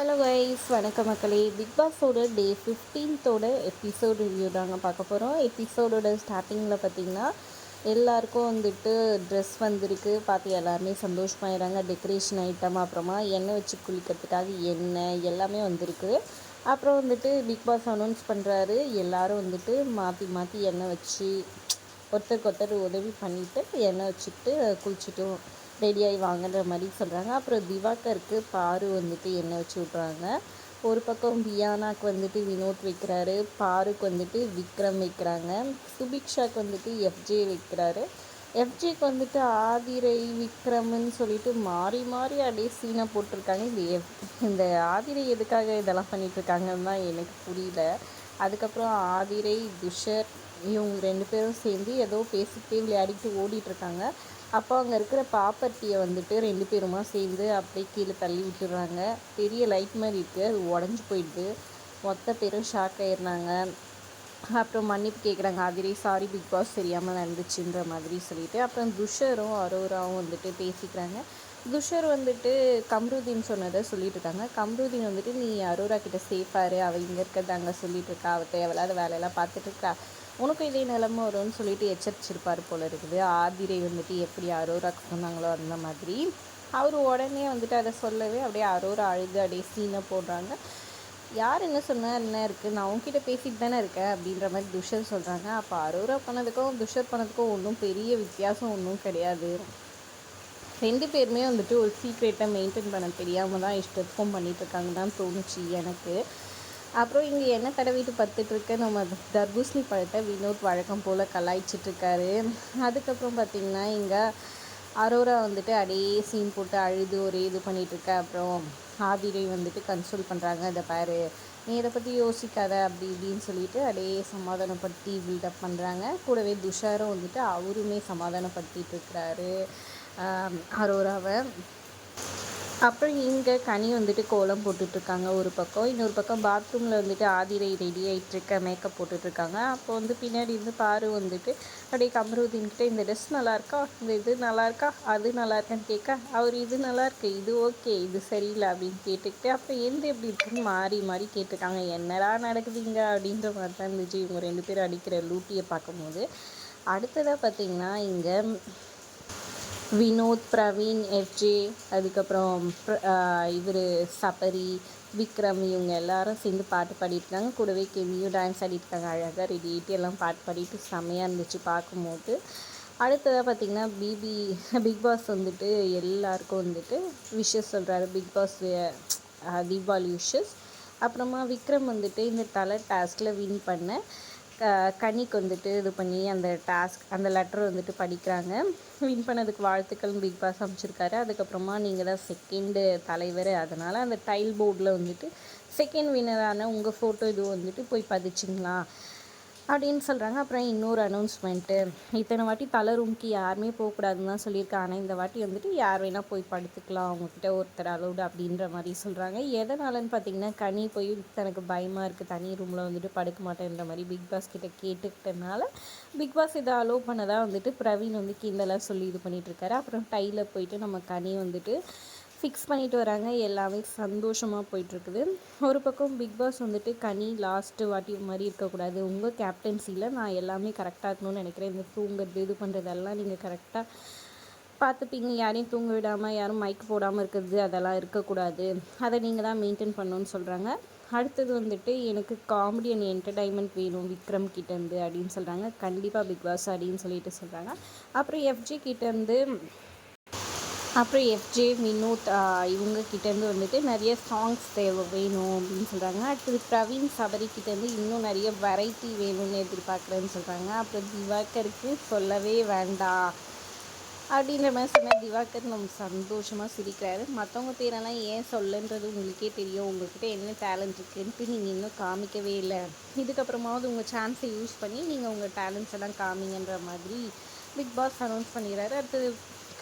Hello guys வணக்க மக்களே. Bigg பாஸோட டே ஃபிஃப்டீன்த்தோட எபிசோடு ரிவ்யூ தாங்க பார்க்க போகிறோம் எபிசோடோட ஸ்டார்டிங்கில் பார்த்தீங்கன்னா எல்லாருக்கும் வந்துட்டு ட்ரெஸ் வந்திருக்கு. பார்த்து எல்லாருமே சந்தோஷமாயிடுறாங்க. டெக்கரேஷன் ஐட்டம் அப்புறமா எண்ணெய் வச்சு குளிக்கிறதுக்காக எண்ணெய் எல்லாமே வந்திருக்கு. அப்புறம் வந்துட்டு பிக் பாஸ் அனௌன்ஸ் பண்ணுறாரு எல்லாரும் வந்துட்டு மாற்றி மாற்றி எண்ணெய் வச்சு ஒருத்தருக்கு ஒருத்தர் உதவி பண்ணிவிட்டு எண்ணெய் வச்சுக்கிட்டு குளிச்சுட்டோம். ரெடியாகி வாங்குற மாதிரி சொல்கிறாங்க அப்புறம் திவாகருக்கு பாரு வந்துட்டு எண்ணெய் வச்சு விட்றாங்க. ஒரு பக்கம் பியானாக்கு வந்துட்டு வினோத் வைக்கிறாரு. பாருக்கு வந்துட்டு விக்ரம் வைக்கிறாங்க. சுபிக்ஷாக்கு வந்துட்டு எஃப்ஜே வைக்கிறாரு. எஃப்ஜேக்கு வந்துட்டு ஆதிரை விக்ரம்னு சொல்லிட்டு மாறி மாறி அப்படியே சீனை போட்டிருக்காங்க. இந்த எஃப் இந்த ஆதிரை எதுக்காக இதெல்லாம் பண்ணிகிட்ருக்காங்கன்னு தான் எனக்கு புரியல. அதுக்கப்புறம் ஆதிரை துஷர் இவங்க ரெண்டு பேரும் சேர்ந்து ஏதோ பேசிக்கிட்டே விளையாடிட்டு ஓடிட்டுருக்காங்க. அப்போ அங்கே இருக்கிற ப்ராப்பர்ட்டியை வந்துட்டு ரெண்டு பேருமா சேர்ந்து அப்படியே கீழே தள்ளி விட்டுடுறாங்க. பெரிய லைட் மாதிரி இருக்குது அது உடஞ்சி போயிடுது. மொத்த பேரும் ஷாக் ஆயிடுறாங்க. அப்புறம் மன்னிப்பு கேட்குறாங்க அதிரே சாரி பிக் பாஸ் தெரியாமல் நடந்துச்சுன்ற மாதிரி சொல்லிட்டு. அப்புறம் துஷரும் அரோராவும் வந்துட்டு பேசிக்கிறாங்க. துஷர் வந்துட்டு கம்ருதீன் சொன்னதை சொல்லிட்டு இருக்காங்க கம்ருதீன் வந்துட்டு நீ அரோரா கிட்ட சேஃபாரு அவள் இங்கே இருக்கிறது அங்கே சொல்லிட்டு இருக்கா அவள் தேவையில்லாத வேலையெல்லாம் பார்த்துட்டு இருக்கா உனக்கும் இதே நிலமை வரும்னு சொல்லிட்டு எச்சரிச்சிருப்பார் போல இருக்குது. ஆதிரை வந்துட்டு எப்படி அரோரா சொன்னாங்களோ அந்த மாதிரி. அவர் உடனே வந்துட்டு அதை சொல்லவே அப்படியே அரோரா அழுது அப்படியே சீனை போடுறாங்க. யார் என்ன சொன்னார் என்ன இருக்குது நான் உங்ககிட்ட பேசிட்டு தானே இருக்கேன் அப்படின்ற மாதிரி துஷர் சொல்கிறாங்க அப்போ அரோரா பண்ணதுக்கும் துஷர் பண்ணதுக்கும் ஒன்றும் பெரிய வித்தியாசம் ஒன்றும் கிடையாது. ரெண்டு பேருமே வந்துட்டு ஒரு சீக்ரெட்டை மெயின்டைன் பண்ண தெரியாமல் தான் இஷ்டத்துக்கும் பண்ணிகிட்ருக்காங்க தான் தோணுச்சு எனக்கு. அப்புறம் இங்கே என்ன தடவிட்டு பத்துட்ருக்க நம்ம தர்பூசணி பழத்தை வினோத் வழக்கம் போல் கலாய்ச்சிட்ருக்காரு அதுக்கப்புறம் பார்த்திங்கன்னா இங்கே அரோரா வந்துட்டு அப்படியே சீன் போட்டு அழுது ஒரே இது பண்ணிகிட்ருக்க அப்புறம் ஆதிரை வந்துட்டு கன்சோல் பண்ணுறாங்க அதை பாரு. நீ இதை பற்றி யோசிக்காத அப்படி இப்படின்னு சொல்லிட்டு அப்படியே சமாதானப்படுத்தி பில்டப் பண்ணுறாங்க கூடவே துஷாரும் வந்துட்டு அவருமே சமாதானப்படுத்திட்டு இருக்கிறாரு. அரோராவை. அப்புறம் இங்கே கனி வந்துட்டு கோலம் போட்டுட்ருக்காங்க ஒரு பக்கம். இன்னொரு பக்கம் பாத்ரூமில் வந்துட்டு ஆதிரை ரெடி ஆகிட்டுருக்க மேக்கப் போட்டுட்ருக்காங்க. அப்போ வந்து பின்னாடி இருந்து பாரு வந்துட்டு அப்படியே கமருதீன்கிட்ட இந்த ட்ரெஸ் நல்லாயிருக்கா இந்த இது நல்லாயிருக்கா அது நல்லா இருக்கான்னு கேட்க அவர் இது நல்லாயிருக்கு இது ஓகே. இது சரியில்லை. அப்படின்னு கேட்டுக்கிட்டு அப்புறம் எந்த எப்படி இருக்குன்னு மாறி மாறி கேட்டிருக்காங்க என்னடா நடக்குதுங்க அப்படின்ற மாதிரி தான் இருந்துச்சு. இவங்க ரெண்டு பேரும் அடிக்கிற லூட்டியை பார்க்கும்போது. அடுத்ததாக பார்த்திங்கன்னா இங்கே வினோத் பிரவீன் எஃப்ஜே அதுக்கப்புறம் இவர் சபரி விக்ரம் இவங்க எல்லாரும் சேர்ந்து பாட்டு பாடிட்டுருக்காங்க. கூடவே கெமியும் டான்ஸ் ஆடிட்டுருக்காங்க. அழகாக ரெடி எல்லாம் பாட்டு பாடிட்டு செம்மையாக இருந்துச்சு பார்க்கும்போது. அடுத்ததாக பார்த்திங்கன்னா பிபி பிக் பாஸ் வந்துட்டு எல்லாருக்கும் வந்துட்டு விஷஸ் சொல்கிறாரு பிக் பாஸ் தீபாவளி விஷஸ். அப்புறமா விக்ரம் வந்துட்டு இந்த தலை டாஸ்கில் வின் பண்ண கனிக்கு வந்துட்டு இது பண்ணி அந்த டாஸ்க் அந்த லெட்டர் வந்துட்டு படிக்கிறாங்க. வின் பண்ணதுக்கு வாழ்த்துக்கள் பிக் பாஸ் அமைச்சிருக்காரு அதுக்கப்புறமா நீங்கள் தான் செகண்டு தலைவர். அதனால் அந்த டைல் போர்டில் வந்துட்டு செகண்ட் வின்னரான உங்கள் ஃபோட்டோ இது வந்துட்டு போய் பதிச்சிங்களா? அப்படின்னு சொல்கிறாங்க அப்புறம் இன்னொரு அனௌன்ஸ்மெண்ட்டு இத்தனை வாட்டி தலை ரூம்க்கு யாருமே போகக்கூடாதுன்னு தான் சொல்லியிருக்காங்க ஆனால் இந்த வாட்டி வந்துட்டு யார் வேணால் போய் படுத்துக்கலாம். அவங்கக்கிட்ட ஒருத்தர் அலௌடு அப்படின்ற மாதிரி சொல்கிறாங்க எதனாலன்னு பார்த்தீங்கன்னா கனி போய் தனக்கு பயமாக இருக்குது தனி ரூமில் வந்துட்டு படுக்க மாட்டேன்ற மாதிரி பிக் பாஸ் கிட்ட கேட்டுக்கிட்டனால பிக் பாஸ் இதை அலோவ் பண்ணதாக வந்துட்டு பிரவீன் வந்து கிண்டலாக சொல்லி இது பண்ணிகிட்ருக்காரு அப்புறம் டையில் போயிட்டு நம்ம கனி வந்துட்டு ஃபிக்ஸ் பண்ணிட்டு வராங்க. எல்லாமே சந்தோஷமாக போயிட்டுருக்குது. ஒரு பக்கம் பிக் பாஸ் வந்துட்டு கனி லாஸ்ட்டு வாட்டி மாதிரி இருக்கக்கூடாது. உங்கள் கேப்டன்சியில் நான் எல்லாமே கரெக்டாக இருக்கணும்னு நினைக்கிறேன். இந்த தூங்குறது இது பண்ணுறதெல்லாம் நீங்கள் கரெக்டாக பார்த்துப்பீங்க. யாரையும் தூங்க விடாமல் யாரும் மைக் போடாமல் இருக்கிறது அதெல்லாம் இருக்கக்கூடாது. அதை நீங்கள் தான் மெயின்டைன் பண்ணணும்னு சொல்கிறாங்க அடுத்தது வந்துட்டு எனக்கு காமெடி அண்ட் என்டர்டைன்மெண்ட் வேணும். விக்ரம் கிட்டேருந்து அப்படின்னு சொல்கிறாங்க கண்டிப்பாக பிக் பாஸ் அப்படின்னு சொல்லிட்டு சொல்கிறாங்க அப்புறம் எஃப்ஜி கிட்டேருந்து அப்புறம் எஃப்ஜே வினோத் இவங்க கிட்டேருந்து வந்துட்டு நிறைய சாங்ஸ் தேவை வேணும் அப்படின்னு சொல்கிறாங்க அடுத்தது பிரவீன் சபரி கிட்டேருந்து இன்னும் நிறைய வெரைட்டி வேணும்னு எதிர்பார்க்குறேன்னு சொல்கிறாங்க அப்புறம் திவாகருக்கு சொல்லவே வேண்டாம் அப்படின்ற மாதிரி சொன்னால் திவாகர் நம்ம சந்தோஷமாக சிரிக்கிறாரு. மற்றவங்க பேரெல்லாம் ஏன் சொல்லன்றது உங்களுக்கே தெரியும். உங்கள்கிட்ட என்ன டேலண்ட் இருக்குன்ட்டு நீங்கள் இன்னும் காமிக்கவே இல்லை. இதுக்கப்புறமாவது உங்கள் சான்ஸை யூஸ் பண்ணி நீங்கள் உங்கள் டேலண்ட்ஸ் எல்லாம் காமிங்கன்ற மாதிரி பிக் பாஸ் அனௌன்ஸ் பண்ணிடுறாரு. அடுத்தது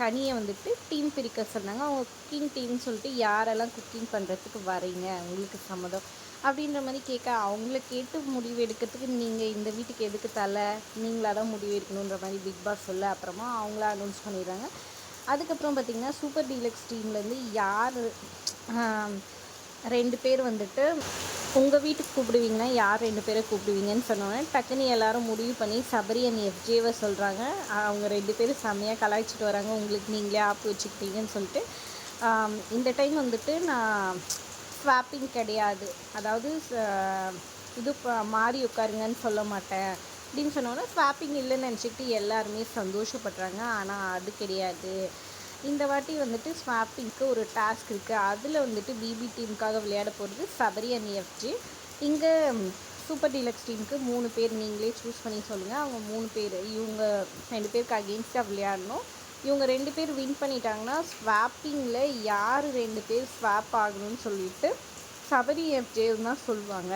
கனியை வந்துட்டு டீம் பிரிக்க சொன்னாங்க. அவங்க குக்கிங் டீம்னு சொல்லிட்டு யாரெல்லாம் குக்கிங் பண்ணுறதுக்கு வரீங்க? உங்களுக்கு சம்மதம்? அப்படின்ற மாதிரி கேட்க அவங்கள கேட்டு முடிவு எடுக்கிறதுக்கு நீங்கள் இந்த வீட்டுக்கு எதுக்கு தலை? நீங்களாக தான் முடிவு எடுக்கணுன்ற மாதிரி பிக் பாஸ் சொல்ல அப்புறமா அவங்கள அனௌன்ஸ் பண்ணிடுறாங்க. அதுக்கப்புறம் பார்த்திங்கன்னா சூப்பர் டீலக்ஸ் டீம்லேருந்து யார் ரெண்டு பேர் வந்துட்டு உங்கள் வீட்டுக்கு கூப்பிடுவீங்கன்னா யார் ரெண்டு பேரை கூப்பிடுவீங்கன்னு சொன்னோன்னே டக்குன்னு எல்லாரும் முடிவு பண்ணி சபரி அண்ட் எஃப்ஜேவை சொல்கிறாங்க அவங்க ரெண்டு பேரும் செம்மையாக கலாய்ச்சிட்டு வராங்க. உங்களுக்கு நீங்களே ஆப்பு வச்சுக்கிட்டீங்கன்னு சொல்லிட்டு. இந்த டைம் வந்துட்டு நான் ஸ்வாப்பிங் கிடையாது. அதாவது இது மாறி உட்காருங்கன்னு சொல்ல மாட்டேன். அப்படின்னு சொன்னோன்னே ஸ்வாப்பிங் இல்லைன்னு நினச்சிக்கிட்டு எல்லாருமே சந்தோஷப்படுறாங்க. ஆனால் அது கிடையாது. இந்த வாட்டி வந்துட்டு ஸ்வாப்பிங்க்கு ஒரு டாஸ்க் இருக்குது அதில் வந்துட்டு பிபி டீமுக்காக விளையாட போகிறது சபரி அண்ட் எஃப்ஜி இங்கே சூப்பர் டீலக்ஸ் டீமுக்கு மூணு பேர் நீங்களே சூஸ் பண்ணி சொல்லுங்கள் அவங்க மூணு பேர் இவங்க ரெண்டு பேருக்கு அகெயின்ஸ்டாக விளையாடணும். இவங்க ரெண்டு பேர் வின் பண்ணிட்டாங்கன்னா ஸ்வாப்பிங்கில் யார் ரெண்டு பேர் ஸ்வாப் ஆகணும்னு சொல்லிட்டு சபரி எஃப்ஜே தான் சொல்லுவாங்க.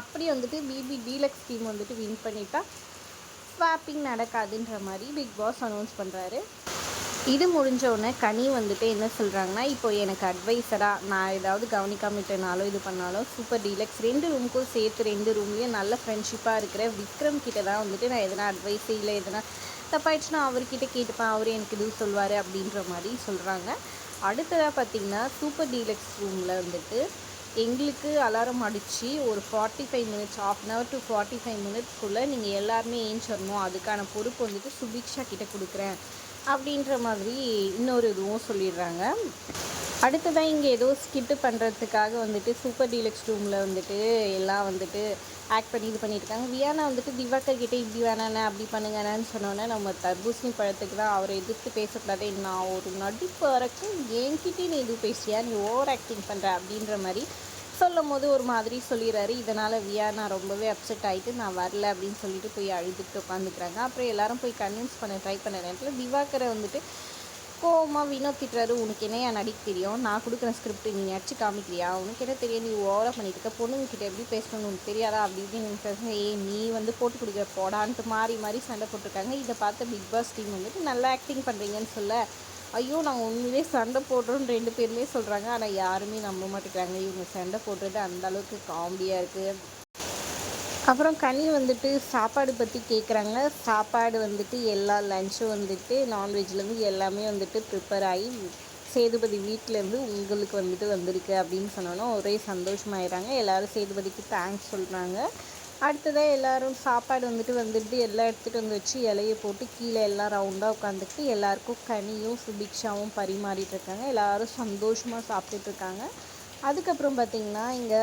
அப்படி வந்துட்டு பிபி டீலக்ஸ் டீம் வந்துட்டு வின் பண்ணிட்டா ஸ்வாப்பிங் நடக்காதுன்ற மாதிரி பிக் பாஸ் அனௌன்ஸ் பண்ணுறாரு இது முடிஞ்ச உடனே கனி வந்துட்டு என்ன சொல்கிறாங்கன்னா இப்போ எனக்கு அட்வைஸராக நான் ஏதாவது கவனிக்காமட்டனாலும் இது பண்ணாலும் சூப்பர் டீலக்ஸ் ரெண்டு ரூமுக்கும் சேர்த்து ரெண்டு ரூம்லேயும் நல்ல ஃப்ரெண்ட்ஷிப்பாக இருக்கிற விக்ரம் கிட்ட தான் வந்துட்டு நான் எதனா அட்வைஸ் இல்லை எதனா தப்பாயிடுச்சுன்னா அவர்கிட்ட கேட்டுப்பேன் அவர் எனக்கு இது சொல்லுவார் அப்படின்ற மாதிரி சொல்கிறாங்க அடுத்ததாக பார்த்திங்கன்னா சூப்பர் டீலக்ஸ் ரூமில் வந்துட்டு எங்களுக்கு அலாரம் அடித்து ஒரு forty five minutes half an hour to forty five மினிட்ஸ்க்குள்ளே நீங்கள் எல்லாருமே ஏஞ்சிடணும் அதுக்கான பொறுப்பு வந்துட்டு சுபிக்ஷா கிட்டே கொடுக்குறேன். அப்படின்ற மாதிரி இன்னொரு இதுவும் சொல்லிடுறாங்க. அடுத்ததான் இங்கே ஏதோ ஸ்கிட்டு பண்ணுறதுக்காக வந்துட்டு சூப்பர் டீலக்ஸ் ரூமில் வந்துட்டு எல்லாம் வந்துட்டு ஆக்ட் பண்ணி இது பண்ணியிருக்காங்க வியானா வந்துட்டு திவாக்கர் கிட்டே இப்படி வேணாண்ணே அப்படி பண்ணுங்கண்ணான்னு சொன்னோன்னே நம்ம தர்பூசணி பழத்துக்கு தான் அவரை எதிர்த்து பேசக்கூடாது. நான் ஒரு நடிப்பு வரைக்கும் என்கிட்டே நீ இது பேசியா? நீ ஓவர் ஆக்டிங் பண்ணுற அப்படின்ற மாதிரி சொல்லும் போது ஒரு மாதிரி சொல்லிடுறாரு. இதனால் வியானா ரொம்பவே அப்செட் ஆகிட்டு நான் வரல அப்படின்னு சொல்லிட்டு போய் அழுதுட்டு உட்காந்துக்கிறாங்க. அப்புறம் எல்லாரும் போய் கன்வின்ஸ் பண்ண ட்ரை பண்ண நேரத்தில் திவாகரை வந்துட்டு கோவமாக வினோத் திட்டுறாரு உனக்கு என்னையா நடிக்க தெரியும்? நான் கொடுக்குற ஸ்கிரிப்ட் நீ நடிச்சு காமிக்கிறியா? உனக்கு என்ன தெரியும்? நீ ஓவராக பண்ணிட்டு இருக்க. பொண்ணுங்கக்கிட்ட எப்படி பேசணும்னு உனக்கு தெரியாதா? அப்படி இப்படின்னு ஏ நீ வந்து போட்டு கொடுக்குற போடான்ட்டு மாறி மாறி சண்டை போட்டிருக்காங்க. இதை பார்த்த பிக் பாஸ் டீம் வந்துட்டு நல்லா ஆக்டிங் பண்ணுறீங்கன்னு சொல்ல. ஐயோ நாங்கள் உண்மையிலே சண்டை போடுறோன்னு ரெண்டு பேருமே சொல்கிறாங்க ஆனால் யாருமே நம்ப மாட்டேங்கிறாங்க. இவங்க சண்டை போடுறது அந்த அளவுக்கு காமெடியாக இருக்குது அப்புறம் கனி வந்துட்டு சாப்பாடு பற்றி கேட்குறாங்க சாப்பாடு வந்துட்டு எல்லா லஞ்சும் வந்துட்டு நான்வெஜ்லேருந்து எல்லாமே வந்துட்டு ப்ரிப்பேர் ஆகி சேதுபதி வீட்டிலேருந்து உங்களுக்கு வந்துட்டு வந்திருக்கு அப்படின்னு சொன்னோன்னா ஒரே சந்தோஷமாயிடுறாங்க. எல்லோரும் சேதுபதிக்கு தேங்க்ஸ் சொல்கிறாங்க அடுத்ததாக எல்லாரும் சாப்பாடு வந்துட்டு வந்துட்டு எல்லாம் எடுத்துகிட்டு வந்து வச்சு இலைய போட்டு கீழே எல்லாம் ரவுண்டாக உட்காந்துட்டு எல்லாருக்கும் கனியும் சுபிக்ஷாவும் பரிமாறிட்டுருக்காங்க இருக்காங்க. சந்தோஷமாக சாப்பிட்டுட்ருக்காங்க அதுக்கப்புறம் பார்த்திங்கன்னா இங்கே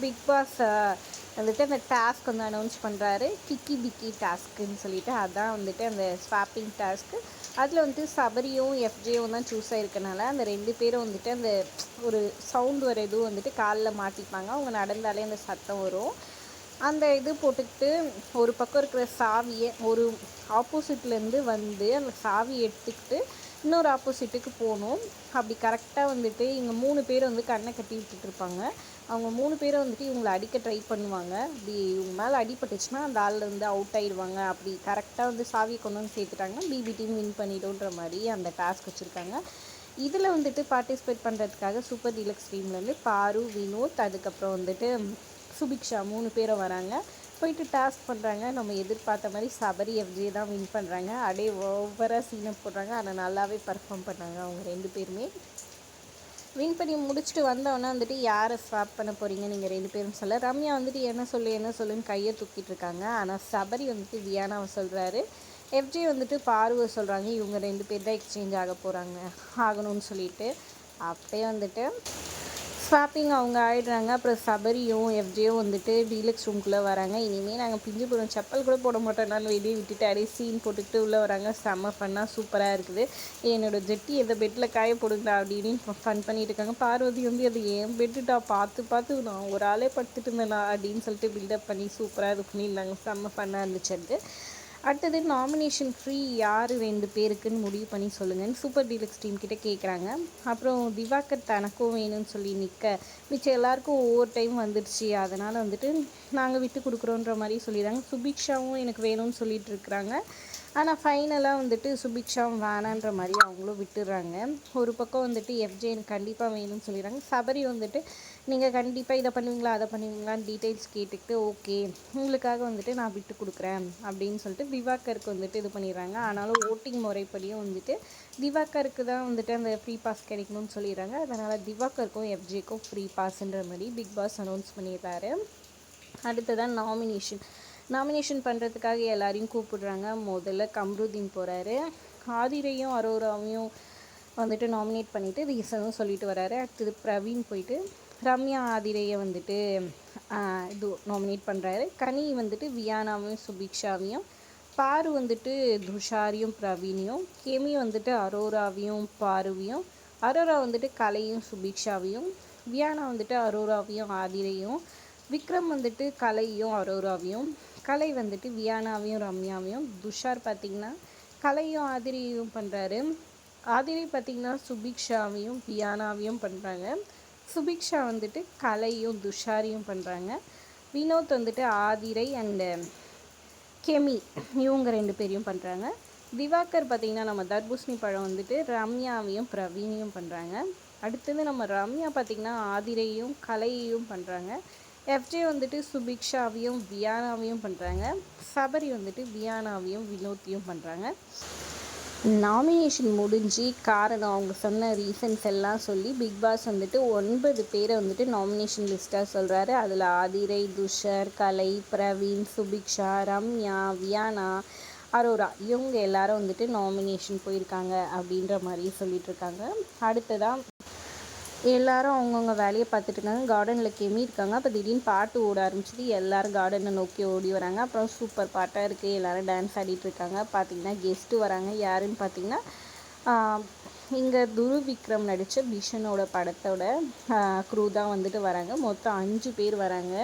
பிக் பாஸ் வந்துட்டு அந்த டாஸ்க் வந்து அனௌன்ஸ் பண்ணுறாரு கிக்கி பிக்கி டாஸ்க்குன்னு சொல்லிட்டு அதான் வந்துட்டு அந்த ஸ்வாப்பிங் டாஸ்க்கு அதில் வந்துட்டு சபரியும் எஃப்ஜேவும் தான் சூஸ் ஆகிருக்கனால அந்த ரெண்டு பேரும் வந்துட்டு அந்த ஒரு சவுண்ட் வர இதுவும் வந்துட்டு காலில் மாட்டிப்பாங்க. அவங்க நடந்தாலே அந்த சத்தம் வரும். அந்த இது போட்டுக்கிட்டு ஒரு பக்கம் இருக்கிற சாவியை ஒரு ஆப்போசிட்லேருந்து வந்து அந்த சாவியை எடுத்துக்கிட்டு இன்னொரு ஆப்போசிட்டுக்கு போகணும். அப்படி கரெக்டாக வந்துட்டு இங்கே மூணு பேர் வந்து கண்ணை கட்டி விட்டுட்டு இருப்பாங்க. அவங்க மூணு பேரும் வந்துட்டு இவங்களை அடிக்க ட்ரை பண்ணுவாங்க. அப்படி இவங்க மேலே அடிபட்டுச்சுன்னா அந்த ஆள் வந்து அவுட் ஆயிடுவாங்க. அப்படி கரெக்டாக வந்து சாவியை கொண்டு வந்து சேர்த்துட்டாங்கன்னா பிபி டீம் வின் பண்ணிடும்ன்ற மாதிரி அந்த டாஸ்க் வச்சுருக்காங்க. இதில் வந்துட்டு பார்ட்டிசிபேட் பண்ணுறதுக்காக சூப்பர் டீலக்ஸ் டீம்லேருந்து பாரு வினோத் அதுக்கப்புறம் வந்துட்டு சுபிக்ஷா மூணு பேரும் வராங்க. போயிட்டு டாஸ்க் பண்ணுறாங்க நம்ம எதிர்பார்த்த மாதிரி சபரி எஃப்ஜே தான் வின் பண்ணுறாங்க அப்படியே ஓவராக சீனப் போடுறாங்க. ஆனால் நல்லாவே பர்ஃபார்ம் பண்ணாங்க அவங்க ரெண்டு பேருமே. வின் பண்ணி முடிச்சுட்டு வந்தவொடனே வந்துட்டு யாரை ஸ்வாப் பண்ண போகிறீங்க நீங்கள் ரெண்டு பேரும் சொல்ல. ரம்யா வந்துட்டு என்ன சொல்லு என்ன சொல்லுன்னு கையை தூக்கிட்டு இருக்காங்க. ஆனால் சபரி வந்துட்டு வியானாவை சொல்கிறாரு எஃப்ஜே வந்துட்டு பார்வை சொல்கிறாங்க இவங்க ரெண்டு பேர் தான் எக்ஸ்சேஞ்ச் ஆக போகிறாங்க ஆகணும்னு சொல்லிட்டு. அப்படியே வந்துட்டு ஸ்வாப்பிங் அவங்க ஆயிடுறாங்க. அப்புறம் சபரியும் எஃப்ஜேயும் வந்துட்டு டீலக்ஸ் ரூம்குள்ளே வராங்க. இனிமேல் நாங்கள் பிஞ்சு போகிறோம் செப்பல் கூட போட மாட்டோம்னாலும் வெளியே விட்டுட்டு அப்படியே சீன் போட்டுக்கிட்டு உள்ளே வராங்க. செம்ம ஃபன்னாக சூப்பராக இருக்குது. என்னோட ஜெட்டி எதை பெட்டில் காய போடுங்களா அப்படின்னு ஃபன் பண்ணிட்டு இருக்காங்க. பார்வதி வந்து அது ஏன் பெட்டுட்டா பார்த்து பார்த்து நான் ஒரு ஆளே படுத்துட்டு இருந்தேனா அப்படின்னு சொல்லிட்டு பில்டப் பண்ணி சூப்பராக இது பண்ணியிருந்தாங்க. செம்ம ஃபன்னாக இருந்துச்சு அது. அடுத்தது நாமினேஷன் ஃப்ரீ யார் ரெண்டு பேருக்குன்னு முடிவு பண்ணி சொல்லுங்கன்னு சூப்பர் டீலக்ஸ் டீம் கிட்ட கேட்குறாங்க அப்புறம் திவாகர் தனக்கும் வேணும்னு சொல்லி நிற்க மிச்சம் எல்லாருக்கும் ஒவ்வொரு டைம் வந்துடுச்சு. அதனால் வந்துட்டு நாங்கள் விட்டு கொடுக்குறோன்ற மாதிரி சொல்லிடுறாங்க. சுபிக்ஷாவும் எனக்கு வேணும்னு சொல்லிட்டு இருக்கிறாங்க. ஆனால் ஃபைனலாக வந்துட்டு சுபிக்ஷாவும் வேணான்ற மாதிரி அவங்களும் விட்டுடுறாங்க. ஒரு பக்கம் வந்துட்டு எஃப்ஜே எனக்கு கண்டிப்பாக வேணும்னு சொல்லிடுறாங்க. சபரி வந்துட்டு நீங்கள் கண்டிப்பாக இதை பண்ணுவீங்களா அதை பண்ணுவீங்களான்னு டீட்டெயில்ஸ் கேட்டுக்கிட்டு ஓகே உங்களுக்காக வந்துட்டு நான் விட்டு கொடுக்குறேன் அப்படின்னு சொல்லிட்டு திவாகருக்கு வந்துட்டு இது பண்ணிடுறாங்க. ஆனாலும் ஓட்டிங் முறைப்படியும் வந்துட்டு திவாகருக்கு தான் வந்துட்டு அந்த ஃப்ரீ பாஸ் கிடைக்கணும்னு சொல்லிடுறாங்க. அதனால் திவாகருக்கும் எஃப்ஜேக்கும் ஃப்ரீ பாஸ்ன்ற மாதிரி பிக் பாஸ் அனௌன்ஸ் பண்ணிடுறாரு. அடுத்ததான் நாமினேஷன் நாமினேஷன் பண்ணுறதுக்காக எல்லாரையும் கூப்பிடுறாங்க. முதல்ல கம்ருதீன் போகிறாரு ஆதிரையும் அரோராவையும் வந்துட்டு நாமினேட் பண்ணிவிட்டு ரீசனும் சொல்லிட்டு வராரு. அடுத்தது பிரவீன் போயிட்டு ரம்யா ஆதிரையை வந்துட்டு இது நாமினேட் பண்ணுறாரு கனி வந்துட்டு வியானாவையும் சுபிக்ஷாவையும் பாரு வந்துட்டு துஷாரியும் பிரவீனையும் கெமி வந்துட்டு அரோராவையும் பாருவையும் அரோரா வந்துட்டு கலையும் சுபிக்ஷாவையும் வியானா வந்துட்டு அரோராவையும் ஆதிரையும் விக்ரம் வந்துட்டு கலையும் அரோராவையும் கலை வந்துட்டு வியானாவையும் ரம்யாவையும் துஷார் பார்த்திங்கன்னா கலையும் ஆதிரியும் பண்ணுறாரு ஆதிரி பார்த்திங்கன்னா சுபிக்ஷாவையும் வியானாவையும் பண்ணுறாங்க சுபிக்ஷா வந்துட்டு கலையும் துஷாரையும் பண்ணுறாங்க வினோத் வந்துட்டு ஆதிரை அண்டு கெமி இவங்க ரெண்டு பேரையும் பண்ணுறாங்க திவாகர் பார்த்திங்கன்னா நம்ம தர்பூசணி பழம் வந்துட்டு ரம்யாவையும் பிரவீனையும் பண்ணுறாங்க அடுத்தது நம்ம ரம்யா பார்த்திங்கன்னா ஆதிரையும் கலையையும் பண்ணுறாங்க எஃப்ஜே வந்துட்டு சுபிக்ஷாவையும் வியானாவையும் பண்ணுறாங்க சபரி வந்துட்டு வியானாவையும் வினோத்தையும் பண்ணுறாங்க நாமினேஷன் முடிஞ்சு காரணம் அவங்க சொன்ன ரீசன்ஸ் எல்லாம் சொல்லி பிக் பாஸ் வந்துட்டு ஒன்பது பேரை வந்துட்டு நாமினேஷன் லிஸ்ட்டாக சொல்கிறாரு அதில் ஆதிரை துஷர் கலை பிரவீன் சுபிக்ஷா ரம்யா வியானா அரோரா இவங்க எல்லாரும் வந்துட்டு நாமினேஷன் போயிருக்காங்க அப்படின்ற மாதிரி சொல்லிகிட்ருக்காங்க அடுத்ததாக எல்லாரும் அவங்கவுங்க வேலையை பார்த்துட்டு இருக்காங்க. கார்டனில் கெமி இருக்காங்க. அப்போ திடீர்னு பாட்டு ஓட ஆரம்பிச்சிட்டு எல்லோரும் கார்டனை நோக்கி ஓடி வராங்க. அப்புறம் சூப்பர் பாட்டாக இருக்குது எல்லோரும் டான்ஸ் ஆடிட்டு இருக்காங்க. பார்த்தீங்கன்னா கெஸ்ட்டு வராங்க. யாருன்னு பார்த்தீங்கன்னா இங்கே துரு விக்ரம் நடித்த பிஷனோட படத்தோட க்ரூ தான் வந்துட்டு வராங்க. மொத்தம் அஞ்சு பேர் வராங்க.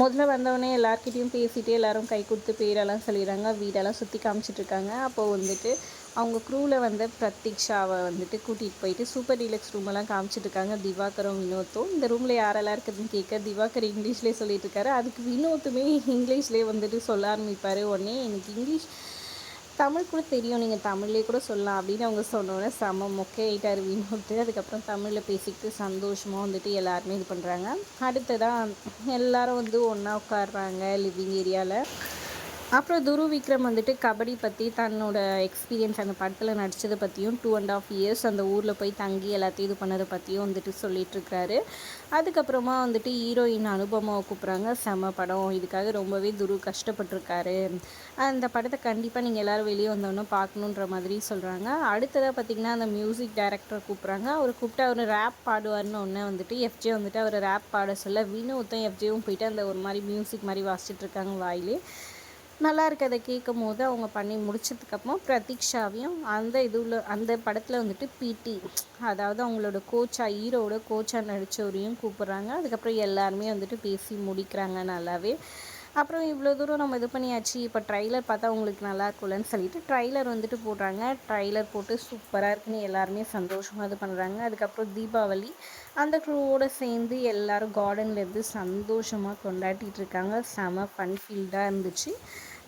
முதல்ல வந்தவொடனே எல்லாருக்கிட்டையும் பேசிட்டு எல்லோரும் கை கொடுத்து பேரெல்லாம் சொல்லிடுறாங்க. வீடெல்லாம் சுற்றி காமிச்சிட்ருக்காங்க. அப்போது வந்துட்டு அவங்க க்ரூவில் வந்த பிரத்தீக்ஷாவை வந்துட்டு கூட்டிகிட்டு போயிட்டு சூப்பர் டீலக்ஸ் ரூமெல்லாம் காமிச்சிட்ருக்காங்க. திவாகரும் வினோத்தும். இந்த ரூமில் யாரெல்லாம் இருக்குதுன்னு கேட்க திவாகர் இங்கிலீஷ்லேயே சொல்லிட்டு இருக்காரு அதுக்கு வினோத்துமே இங்கிலீஷ்லேயே வந்துட்டு சொல்ல ஆரம்பிப்பார். உடனே எனக்கு இங்கிலீஷ் தமிழ் கூட தெரியும். நீங்கள் தமிழ்லேயே கூட சொல்லலாம் அப்படின்னு அவங்க சொன்னோன்னே செம்ம மொக்கை ஆகிட்டார் அதுக்கப்புறம் தமிழில் பேசிக்கிட்டு சந்தோஷமாக வந்துட்டு எல்லாருமே இது பண்ணுறாங்க அடுத்ததாக எல்லோரும் வந்து ஒன்றா உட்காடுறாங்க லிவிங் ஏரியாவில் அப்புறம் துரு விக்ரம் வந்துட்டு கபடி பற்றி தன்னோட எக்ஸ்பீரியன்ஸ் அந்த படத்தில் நடித்ததை பற்றியும் டூ அண்ட் ஆஃப் இயர்ஸ் அந்த ஊரில் போய் தங்கி எல்லாத்தையும் இது பண்ணதை பற்றியும் வந்துட்டு சொல்லிகிட்ருக்காரு அதுக்கப்புறமா வந்துட்டு ஹீரோயின் அனுபவமாக கூப்பிட்றாங்க. செம படம். இதுக்காக ரொம்பவே துரு கஷ்டப்பட்டிருக்காரு. அந்த படத்தை கண்டிப்பாக நீங்கள் எல்லோரும் வெளியே வந்தோன்னே பார்க்கணுன்ற மாதிரி சொல்கிறாங்க அடுத்ததாக பார்த்திங்கன்னா அந்த மியூசிக் டைரக்டர் கூப்பிட்றாங்க. அவர் கூப்பிட்டு அவர் ரேப் பாடுவார்னு ஒன்று வந்துட்டு எஃப்ஜே வந்துட்டு அவர் ரேப் பாட சொல்ல வினோத்தும் எஃப்ஜேவும் போயிட்டு அந்த ஒரு மாதிரி மியூசிக் மாதிரி வாசிச்சிட்ருக்காங்க வாயிலே. நல்லா இருக்கு அதை கேட்கும் போது அவங்க பண்ணி முடிச்சதுக்கப்புறம் பிரதீக்ஷாவையும் அந்த இதுவில் அந்த படத்தில் வந்துட்டு பிடி அதாவது அவங்களோட கோச்சா ஹீரோட கோச்சா நடித்தவரையும் கூப்பிட்றாங்க. அதுக்கப்புறம் எல்லாருமே வந்துட்டு பேசி முடிக்கிறாங்க நல்லாவே. அப்புறம் இவ்வளோ தூரம் நம்ம இது பண்ணியாச்சு. இப்போ ட்ரைலர் பார்த்தா உங்களுக்கு நல்லா இருக்கும்லன்னு சொல்லிட்டு ட்ரைலர் வந்துட்டு போடுறாங்க. ட்ரைலர் போட்டு சூப்பராக இருக்குன்னு எல்லாருமே சந்தோஷமாக இது பண்ணுறாங்க அதுக்கப்புறம் தீபாவளி அந்த க்ரூவோடு சேர்ந்து எல்லோரும் கார்டன்லேருந்து சந்தோஷமாக கொண்டாடிட்டு இருக்காங்க. செம ஃபன் ஃபீல்டாக இருந்துச்சு.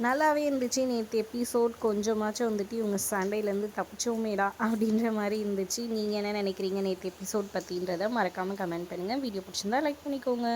நல்லாவே இருந்துச்சு. நேற்று எபிசோட் கொஞ்சமாச்சும் வந்துட்டு இவங்க சண்டையிலேருந்து தப்பிச்சோமேடா அப்படின்ற மாதிரி இருந்துச்சு. நீங்கள் என்ன நினைக்கிறீங்க நேற்று எபிசோட் பற்றின்றதை மறக்காமல் கமெண்ட் பண்ணுங்கள் வீடியோ பிடிச்சிருந்தா லைக் பண்ணிக்கோங்க.